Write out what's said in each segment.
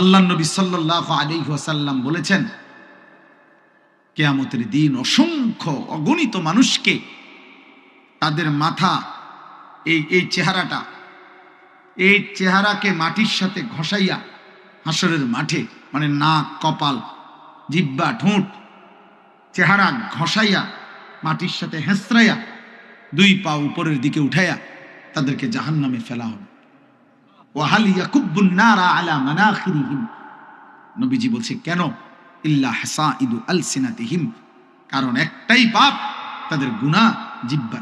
আল্লাহ নবী সাল্লাহ আলী ওয়াসাল্লাম বলেছেন, কেয়ামতের দিন অসংখ্য অগণিত মানুষকে তাদের মাথা, এই এই চেহারাটা, এই চেহারাকে মাটির সাথে ঘষাইয়া হাসরের মাঠে মানে নাক, কপাল, জিব্বা, ঠোঁট, চেহারা ঘষাইয়া মাটির সাথে হেঁচড়াইয়া দুই পা উপরের দিকে উঠাইয়া তাদেরকে জাহান নামে ফেলা হবে। ওয়াহাল ইয়াকুব্বুন নারা আলা মানাখিরিহিম। নবীজি বলছে, কেন? ইল্লা হাসা ইদু কারণ একটাই পাপ, তাদের গুনাহ জিব্বার।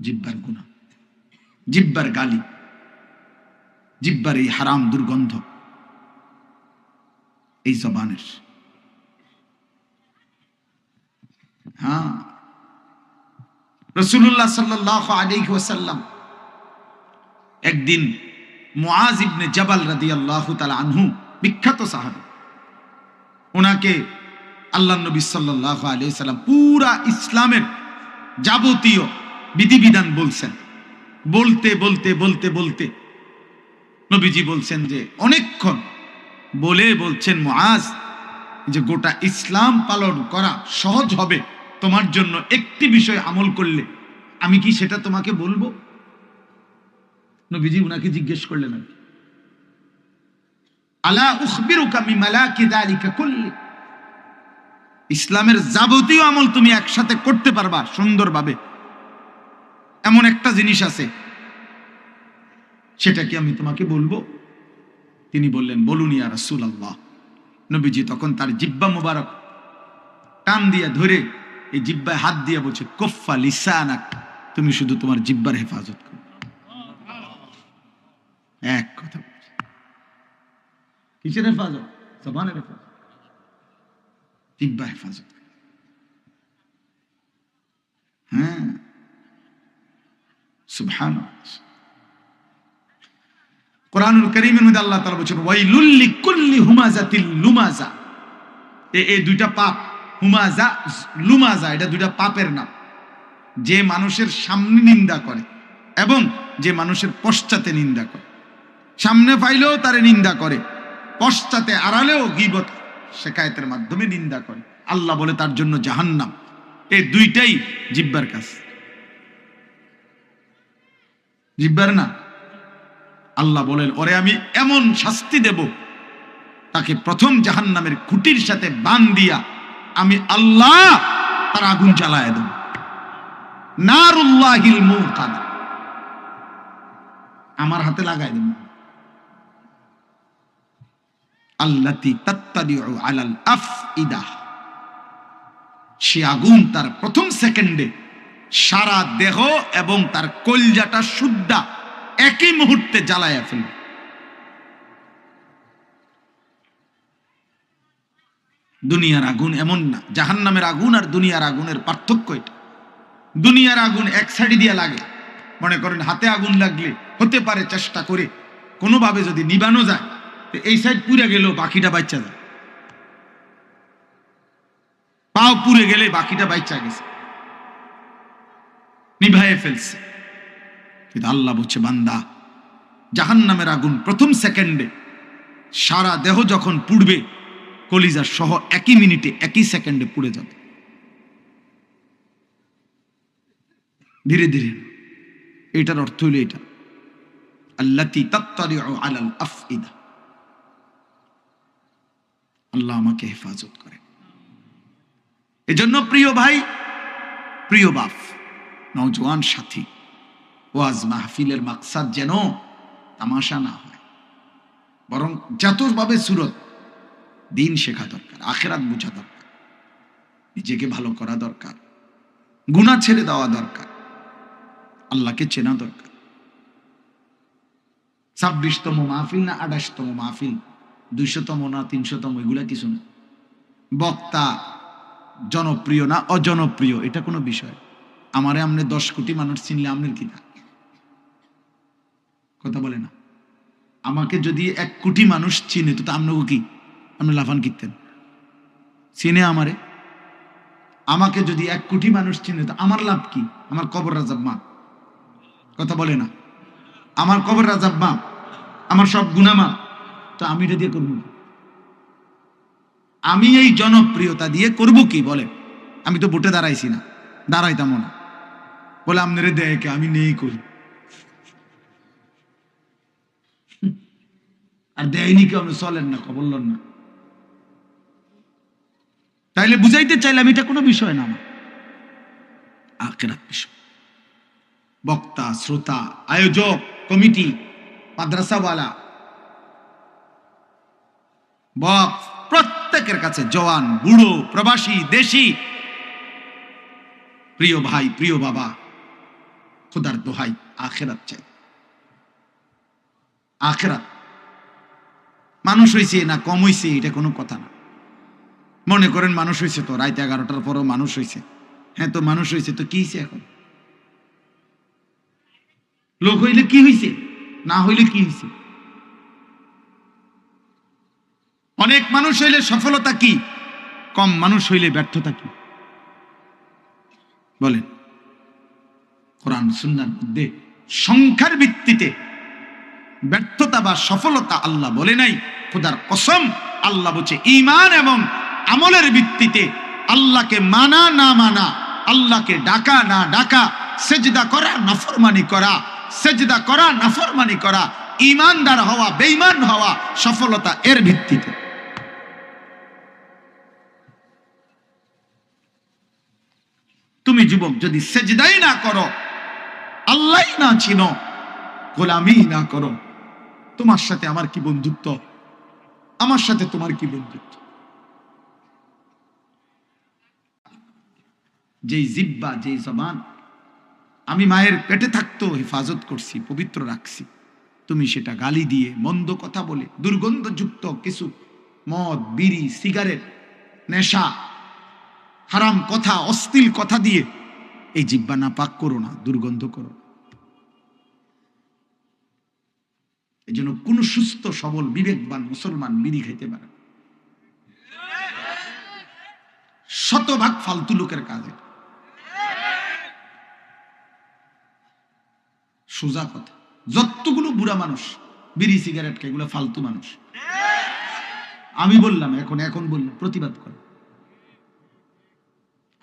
জিব্বার গুনাহ। জিব্বার গালি। জিব্বার এই হারাম দুর্গন্ধ। এই জবানের। হ্যাঁ। রসুল্লাহ সাল্লাহ আলাইহি ওয়াসাল্লাম একদিন মুআজ ইবনে জাবাল রাদিয়াল্লাহু তাআলা আনহু, বিখ্যাত সাহাবী ওনাকে আল্লাহ নবী সাল্লাল্লাহু আলাইহি সাল্লাম পুরা ইসলামের যাবতীয় বিধিবিধান বলছেন। বলতে বলতে বলতে বলতে নবীজি বলছেন যে, অনেকক্ষণ বলে বলছেন মুআজ যে, গোটা ইসলাম পালন করা সহজ হবে, তোমার জন্য একটি বিষয় আমল করলে আমি কি সেটা তোমাকে বলব? নবীজি উনাকে জিজ্ঞেস করলেন আর আলা উখবিরুকা ইসলামের যাবতীয় আমল তুমি একসাথে করতে পারবা সুন্দরভাবে। এমন একটা জিনিস আছে, সেটা কি আমি তোমাকে বলব? তিনি বললেন, বলুন ইয়া রাসুল আল্লাহ নবীজি তখন তার জিব্বা মুবারক টান দিয়া ধরে এই জিব্বায় হাত দিয়ে বলছে কফা লিসানাক, তুমি শুধু তোমার জিব্বার হেফাজত করো। এক কথা বলছে। কিসের হেফাজত? জবানের হেফাজত। জিব্বা হেফাজত। হ্যাঁ। সুবহান কোরআনুল করিমের মধ্যে আল্লাহ তাআলা বলছেন ওয়াইলুল কুল্লি হুমাজাতিল লুমাজা। এ- এই দুইটা পাপ হুমাজা লুমাজা এটা দুইটা পাপের নাম। যে মানুষের সামনে নিন্দা করে এবং যে মানুষের পশ্চাতে নিন্দা করে। সামনে পাইলেও তারে নিন্দা করে, পশ্চাতে আড়ালেও গিবত শেখায়তের মাধ্যমে নিন্দা করে। আল্লাহ বলে তার জন্য জাহান্নাম। এই দুইটাই জিব্বার কাজ। জিব্বার না? আল্লাহ বলেন, ওরে আমি এমন শাস্তি দেব, তাকে প্রথম জাহান্নামের খুঁটির সাথে বান দিয়া আমি আল্লাহ তার আগুন জ্বালায় দেব। নারুল্লাহিল মুকাদ আমার হাতে লাগাই দেব। সে আগুন তার প্রথম সেকেন্ডে সারা দেহ এবং তার কলজাটা শুদ্ধা একই মুহূর্তে জ্বালায়া ফেলবে দুনিয়ার আগুন এমন না, জাহান্নামের আগুন আর দুনিয়ার আগুনের পার্থক্য এটা। দুনিয়ার আগুন এক সাইডে দিয়ে লাগে, মনে করেন হাতে আগুন লাগলে হতে পারে চেষ্টা করে, কোনোভাবে যদি নিবানো যায় এই সাইড পুড়ে গেলেও বাকিটা বাচ্চা যায়। পাও পুড়ে গেলে বাকিটা বাচ্চা গেছে। নিভায়ে ফেলছে। কিন্তু আল্লাহ বলছে, বান্দা, জাহান্নামের আগুন প্রথম সেকেন্ডে সারা দেহ যখন পুড়বে, কলিজার সহ একই মিনিটে, একই সেকেন্ডে পুড়ে যাবে। ধীরে ধীরে। এটার অর্থ হইল এটা। আল্লাতি তাত্তারিউ আলাল আফইদা। আল্লাহ আমাকে হেফাজত করে। এজন্য প্রিয় ভাই, প্রিয় বাপ, নওজোয়ান সাথী, ওয়াজ মাহফিলের মাকসাদ যেন তামাশা না হয়, বরং যতভাবে সুরত দিন শেখা দরকার, আখেরাত বোঝা দরকার, নিজেকে ভালো করা দরকার গুণা ছেড়ে দেওয়া দরকার, আল্লাহকে চেনা দরকার। ছাব্বিশতম মাহফিল না আঠাশতম মাহফিল? দুইশতম না তিনশতম, এগুলা কিছু না। বক্তা জনপ্রিয় না অজনপ্রিয়, এটা কোনো বিষয়। আমারে আমনে দশ কোটি মানুষ চিনলে আমনের কি থাকে? কথা বলে না। আমাকে যদি এক কোটি মানুষ চিনে, তো আপনাকে কি? আপনি লাফান কিনতেন চিনে আমারে? আমাকে যদি এক কোটি মানুষ চিনে, তো আমার লাভ কি? আমার কবর রাজাব মা। কথা বলে না। আমার কবর রাজাব মা। আমার সব গুণামা তো আমি এটা দিয়ে করব আমি এই জনপ্রিয়তা দিয়ে করব কি বলে? আমি তো ভোটে দাঁড়াইছি না, দাঁড়াইতামও না। বলে আপনারে দেয় আমি নেই করি। আর দেয়নি কেউ আপনি চলেন না বললেন না। তাইলে বুঝাইতে চাইলাম এটা কোনো বিষয় না আমার। বিষয়। বক্তা, শ্রোতা, আয়োজক, কমিটি, মাদ্রাসাওয়ালা বক প্রত্যেকের কাছে জওয়ান, বুড়ো, প্রবাসী, দেশি। প্রিয় ভাই, প্রিয় বাবা, খুদার দোহাই আখেরাত চাই। আখেরাত। মানুষ হয়েছে না কম হয়েছে এটা কোনো কথা না। মনে করেন মানুষ হয়েছে তো, রাত এগারোটার পরও মানুষ হয়েছে হ্যাঁ তো মানুষ হয়েছে তো কি হয়েছে এখন? লোক হইলে কি হয়েছে না হইলে কি হয়েছে অনেক মানুষ হইলে সফলতা কি? কম মানুষ হইলে ব্যর্থতা কি? বলেন। কোরআন, সুন্নার মধ্যে সংখ্যার ভিত্তিতে ব্যর্থতা বা সফলতা আল্লাহ বলে নাই, খোদার কসম, আল্লাহ বলছে ইমান এবং আমলের ভিত্তিতে আল্লাহকে মানা না মানা, আল্লাহকে ডাকা না ডাকা, সেজদা করা, নাফরমানি করা, সেজদা করা, নাফরমানি করা ইমানদার হওয়া, বেঈমান হওয়া সফলতা এর ভিত্তিতে। তুমি যুবক যদি সেজদাই না করো আল্লাহ না চিনো, গোলামি না করো, তোমার সাথে আমার কি বন্ধুত্ব? আমার সাথে তোমার কি বন্ধুত্ব? যেই জিব্বা, যেই জবান, আমি মায়ের পেটে থাকতো হেফাজত করছি, পবিত্র রাখছি। তুমি সেটা গালি দিয়ে, মন্দ কথা বলে, দুর্গন্ধযুক্ত কিছু মদ, বিড়ি, সিগারেট, নেশা হারাম কথা, অশ্লীল কথা দিয়ে, এই জিব্বা না পাক করো না, দুর্গন্ধ করো এই জন্য কোন সুস্থ, সবল, বিবেকবান মুসলমান বিড়ি খাইতে পারে শতভাগ ফালতু লোকের কাজে সোজা কথা। যতগুলো বুড়া মানুষ বিড়ি, সিগারেট খায়, এগুলো ফালতু মানুষ। আমি বললাম, এখন এখন বললাম, প্রতিবাদ করে।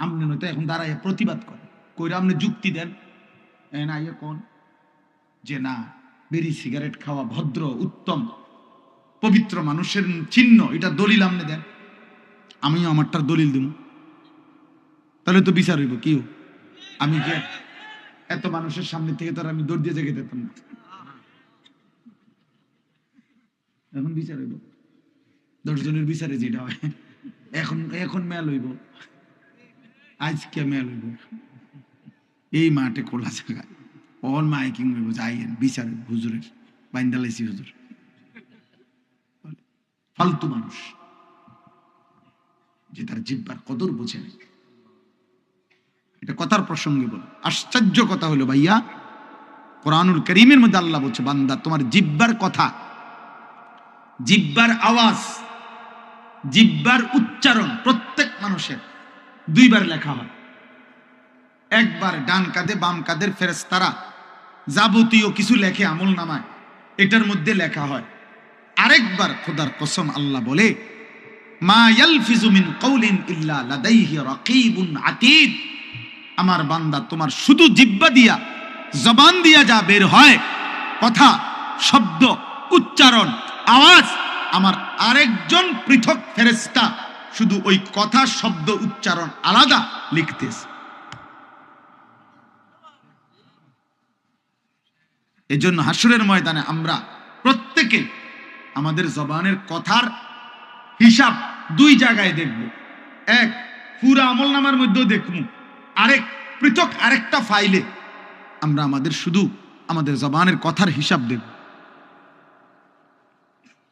আপনি নয়তো এখন দাঁড়ায় প্রতিবাদ করে। কইরা আপনি যুক্তি দেন। না ইয়ে কোন? যে না, বিড়ি, সিগারেট খাওয়া ভদ্র, উত্তম, পবিত্র মানুষের চিহ্ন, এটা দলিল আপনি দেন। আমিও আমারটার দলিল দিব তাহলে তো বিচার হইব, কিও? আমি যে এত মানুষের সামনে থেকে তো আর আমি দৌড় দিয়ে জেগে যেতাম না। এখন বিচার হইব। দশজনের বিচারে যেটা হয়, এখন এখন মেল হইব। আজকে মেল হইব এই মাঠে খোলা জায়গায় অল মাইকিং হইব যাইয়েন বিচার হুজুরের, বাইন্দালাইছি হুজুর। ফালতু মানুষ। যে তার জিব্বার কদর বোঝে না। এটা কথার প্রসঙ্গে বল। আশ্চর্য কথা হলো ভাইয়া, কোরআনুল করিমের মধ্যে আল্লাহ বলছে, বান্দা, তোমার জিব্বার কথা, জিব্বার আওয়াজ, জিব্বার উচ্চারণ প্রত্যেক মানুষের দুইবার লেখা হয়। একবার ডান কাঁধে, বাম কাঁধের ফেরেস্তারা যাবতীয় কিছু লেখে আমল নামায়। এটার মধ্যে লেখা হয়, আরেকবার খোদার কসম আল্লাহ বলে, মা ইয়ালফিজু মিন কওলিন ইল্লা আমার বান্দা, তোমার শুধু জিব্বা দিয়া, জবান দিয়া যা বের হয়, কথা, শব্দ, উচ্চারণ, আওয়াজ, আমার আরেকজন পৃথক ফেরেস্তা শুধু ওই কথা শব্দ উচ্চারণ আলাদা লিখতেছে। এজন্য হাসুরের ময়দানে আমরা প্রত্যেকে আমাদের জবানের কথার হিসাব দুই জায়গায় দেখব। এক পুরা আমল নামার মধ্যেও দেখব। আরেক, পৃথক আরেকটা ফাইলে আমরা আমাদের শুধু আমাদের জবানের কথার হিসাব দেখব।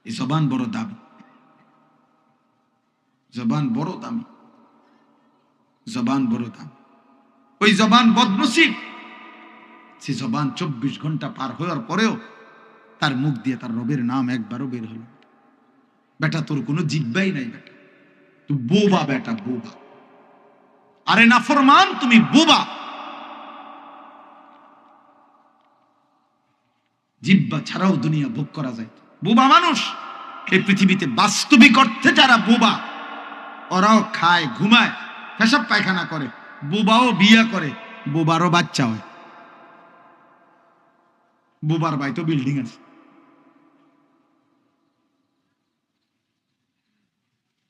এই জবান বড় দামি। জবান বড় দামি। জবান বড় দাম। ওই জবান বদনসিব। সে জবান চব্বিশ ঘণ্টা পার হওয়ার পরেও তার মুখ দিয়ে তার রবের নাম একবারও বের হলো বেটা, তোর কোনো জিব্বাই নাই বেটা। তুই বোবা বেটা, বোবা। আরে নাফরমান তুমি বোবা। জিব্বা ছাড়াও দুনিয়া ভোগ করা যায়। বোবা মানুষ। এই পৃথিবীতে বাস্তবিক অর্থে যারা বোবা ওরাও খায়, ঘুমায়, পেশাব পায়খানা করে, বোবাও বিয়া করে, বোবারও বাচ্চা হয়। বোবার বাড়িতে বিল্ডিং আছে।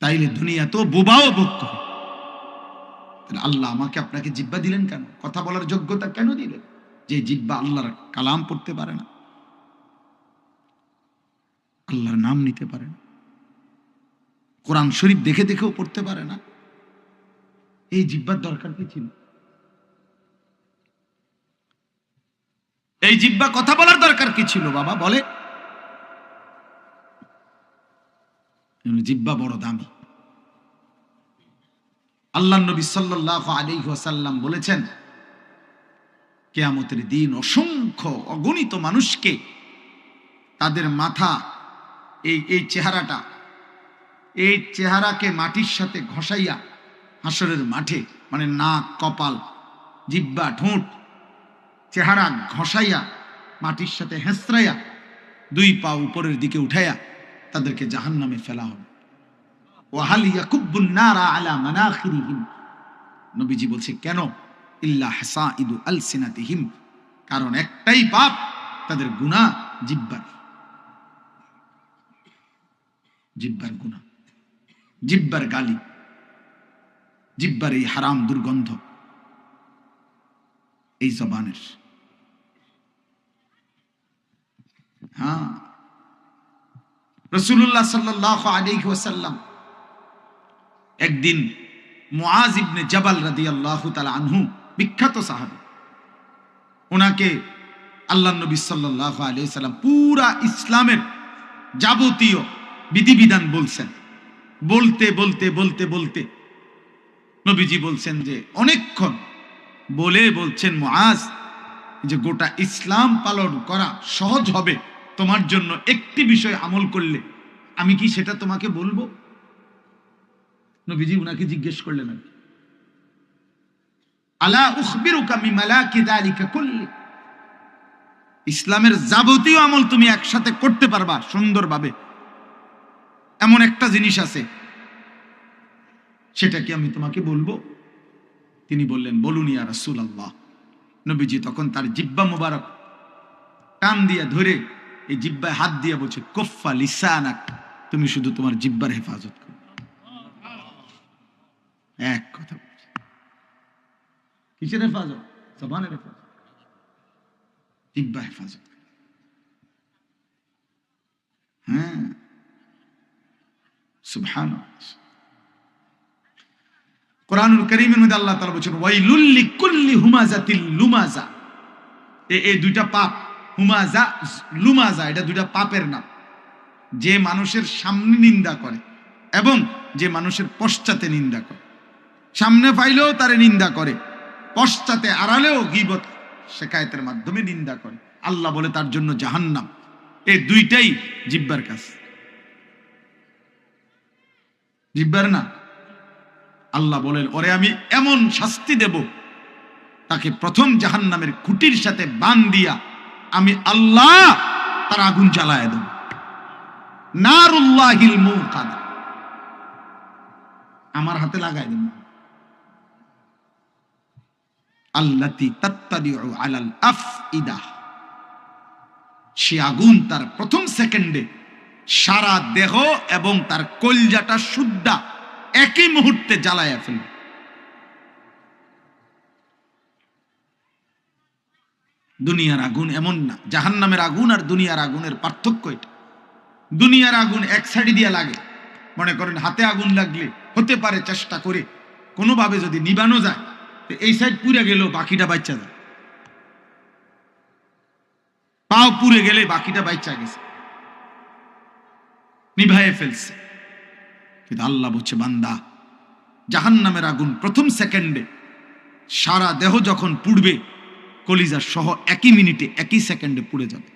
তাইলে দুনিয়া তো বোবাও ভোগ তাহলে আল্লাহ আমাকে আপনাকে জিব্বা দিলেন কেন? কথা বলার যোগ্যতা কেন দিলেন? যে জিব্বা আল্লাহর কালাম পড়তে পারে না। আল্লাহর নাম নিতে পারে না। কোরআন শরীফ দেখে দেখেও পড়তে পারে না। এই জিব্বার দরকার কি ছিল? এই জিব্বা কথা বলার দরকার কি ছিল বাবা? বলে। জিব্বা বড় দামি। আল্লাহ নবী সাল্লাহ আলী ওয়াসাল্লাম বলেছেন, কেয়ামতের দিন অসংখ্য অগণিত মানুষকে তাদের মাথা, এই এই চেহারাটা এই চেহারাকে মাটির সাথে ঘষাইয়া হাসরের মাঠে মানে নাক, কপাল, জিব্বা, ঠোঁট, চেহারা ঘষাইয়া মাটির সাথে হেঁচড়াইয়া দুই পা উপরের দিকে উঠাইয়া তাদেরকে জাহান নামে ফেলা হবে। ওয়াহাল ইয়াকুব্বুন নারা আলা মানাখিরিহিম। নবীজি বলছে, কেন? ইল্লা হাসাইদু আলসিনাতিহিম। কারণ একটাই পাপ, তাদের গুনাহ জিব্বার। জিব্বার গুনাহ। জিব্বার গালি, জিব্বার এই হারাম দুর্গন্ধ এই জবানের। হ্যাঁ রসুল্লাহ সাল্লাহ আলাইহি ওয়াসাল্লাম একদিন মুআজ ইবনে জাবাল রাদিয়াল্লাহু তাআলা আনহু, বিখ্যাত সাহাবী ওনাকে আল্লাহ নবী সাল্লাল্লাহু আলাইহি সাল্লাম পুরা ইসলামের যাবতীয় বিধিবিধান বলছেন। বলতে বলতে বলতে বলতে। নবীজি বলছেন যে, অনেকক্ষণ বলে বলছেন মুআজ যে, গোটা ইসলাম পালন করা সহজ হবে তোমার জন্য একটি বিষয় আমল করলে। আমি কি সেটা তোমাকে বলব? নবীজি উনাকে জিজ্ঞেস করলেন আর। আলা উখবিরুকা মিমালাকি যালিকা কুল্লি। ইসলামের যাবতীয় আমল তুমি একসাথে করতে পারবা সুন্দরভাবে। এমন একটা জিনিস আছে। সেটা কি আমি তোমাকে বলব? তিনি বললেন, বলুন ইয়া রাসূলুল্লাহ। নবীজি তখন তার জিব্বা মুবারক টান দিয়া ধরে এই জিব্বায় হাত দিয়ে বলছে কফা লিসানাক, তুমি শুধু তোমার জিব্বার হেফাজত করো। এক কথা কিসের হেফাজত? জবানের হেফাজত। জিব্বা হেফাজত। হ্যাঁ। কোরআনুল করিমের মধ্যে আল্লাহ তাআলা বলছেন, ওয়াইলুল কুল্লি লুমাজা। এই দুইটা পাপ, হুমাজা, লুমাজা, এটা দুইটা পাপের নাম। যে মানুষের সামনে নিন্দা করে এবং যে মানুষের পশ্চাতে নিন্দা করে। সামনে পাইলেও তারে নিন্দা করে, পশ্চাতে আড়ালেও গিবত শেখায়তের মাধ্যমে নিন্দা করে। আল্লাহ বলে তার জন্য জাহান্নাম। এই দুইটাই জিব্বার কাজ। জিব্বার না আল্লাহ বলেন, ওরে, আমি এমন শাস্তি দেব তাকে প্রথম জাহান্নামের খুঁটির সাথে বান দিয়া আমি আল্লাহ তার আগুন জ্বালায় দেব। নারুল্লাহিল আমার হাতে লাগাই দেব আল্লাতি সে আগুন তার প্রথম সেকেন্ডে সারা দেহ এবং তার কলজাটা শুদ্ধা একই মুহূর্তে জ্বালায়া ফেলবে দুনিয়ার আগুন এমন না, জাহান্নামের আগুন আর দুনিয়ার আগুনের পার্থক্য এটা। দুনিয়ার আগুন এক সাইডে দিয়ে লাগে, মনে করেন হাতে আগুন লাগলে হতে পারে চেষ্টা করে, কোনোভাবে যদি নিবানো যায় এই সাইড পুড়ে গেলেও বাকিটা বাচ্চা যায়। পাও পুড়ে গেলে বাকিটা বাচ্চা গেছে। নিভায়ে ফেলছে। কিন্তু আল্লাহ বলছে, বান্দা, জাহান্নামের আগুন প্রথম সেকেন্ডে সারা দেহ যখন পুড়বে, কলিজার সহ একই মিনিটে, একই সেকেন্ডে পুড়ে যাবে।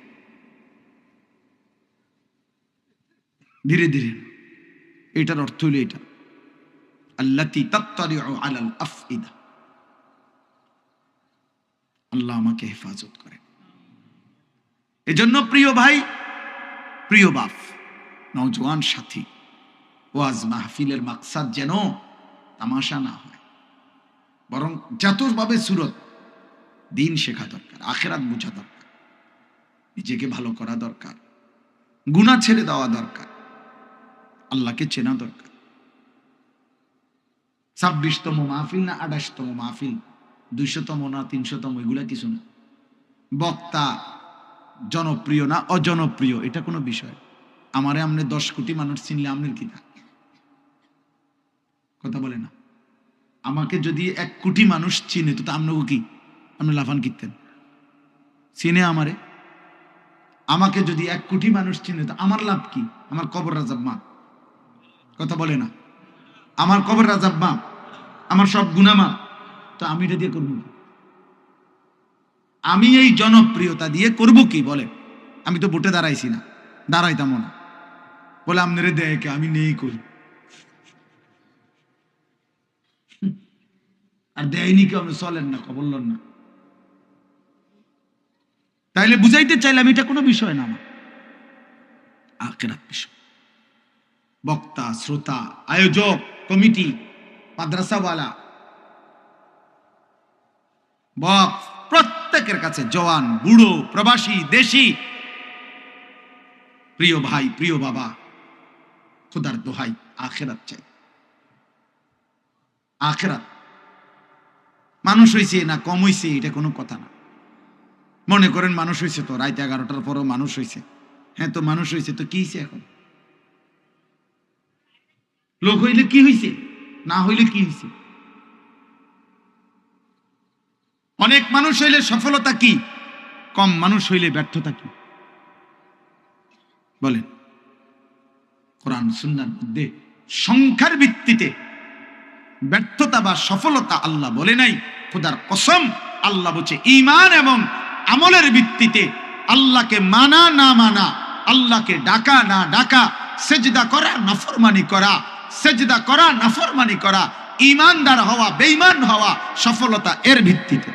ধীরে ধীরে, এটার অর্থ হলো এটা। আল্লাতি তাত্তারিউ আলাল আফইদা। আল্লাহ আমাকে হেফাজত করে এজন্য প্রিয় ভাই, প্রিয় বাপ নওজোয়ান সাথী। ওয়াজ মাহফিলের মাকসাদ যেন তামাশা না হয়। বরং জাতভাবে সুরত, দিন শেখা দরকার, আখেরাত বোঝা দরকার। নিজেকে ভালো করা দরকার গুণা ছেড়ে দেওয়া দরকার, আল্লাহকে চেনা দরকার। ছাব্বিশতম মাহফিল না আঠাশতম মাহফিল? দুইশতম না তিনশতম? এগুলা কিছু না। বক্তা জনপ্রিয় না অজনপ্রিয়? এটা কোনো বিষয় আমারে আমনে দশ কোটি মানুষ চিনলে আমনের কি কথা বলে না। আমাকে যদি এক কোটি মানুষ চিনে, তো আপনাকে কি? আপনি লাফান কিনতেন চিনে আমারে? আমাকে যদি এক কোটি মানুষ চিনে, তো আমার লাভ কি? আমার কবর রাজাব মা। কথা বলে না। আমার কবর রাজাব মা। আমার সব গুনামা তো আমি এটা দিয়ে করব আমি এই জনপ্রিয়তা দিয়ে করব কি? বলে। আমি তো ভোটে দাঁড়াইছি না। দাঁড়াইতামও না। বলে, আপনারে দেয় আমি নেই করি আর দেয়নি কেউ আপনি চলেন না বললেন না। তাইলে বুঝাইতে চাইলাম এটা কোনো বিষয় না আমার। বিষয়। বক্তা, শ্রোতা, আয়োজক, কমিটি, মাদ্রাসাওয়ালা বক প্রত্যেকের কাছে জওয়ান, বুড়ো, প্রবাসী, দেশি, প্রিয় ভাই, প্রিয় বাবা খুদার দোহাই আখেরাত চাই। আখেরাত। মানুষ হয়েছে না কম হয়েছে এটা কোনো কথা না। মনে করেন মানুষ হয়েছে তো, রাত এগারোটার পরও মানুষ হয়েছে হ্যাঁ তো মানুষ হয়েছে তো কি হয়েছে এখন? লোক হইলে কি হয়েছে না হইলে কি হয়েছে অনেক মানুষ হইলে সফলতা কি? কম মানুষ হইলে ব্যর্থতা কি? বলেন। কোরআন, সুন্নার মধ্যে সংখ্যার ভিত্তিতে ব্যর্থতা বা সফলতা আল্লাহ বলে নাই, খোদার কসম আল্লাহ বলছে ইমান এবং আমলের ভিত্তিতে আল্লাহকে মানা না মানা, আল্লাহকে ডাকা না ডাকা, সেজদা করা, নাফরমানি করা, সেজদা করা, নাফরমানি করা ইমানদার হওয়া, বেঈমান হওয়া সফলতা এর ভিত্তিতে।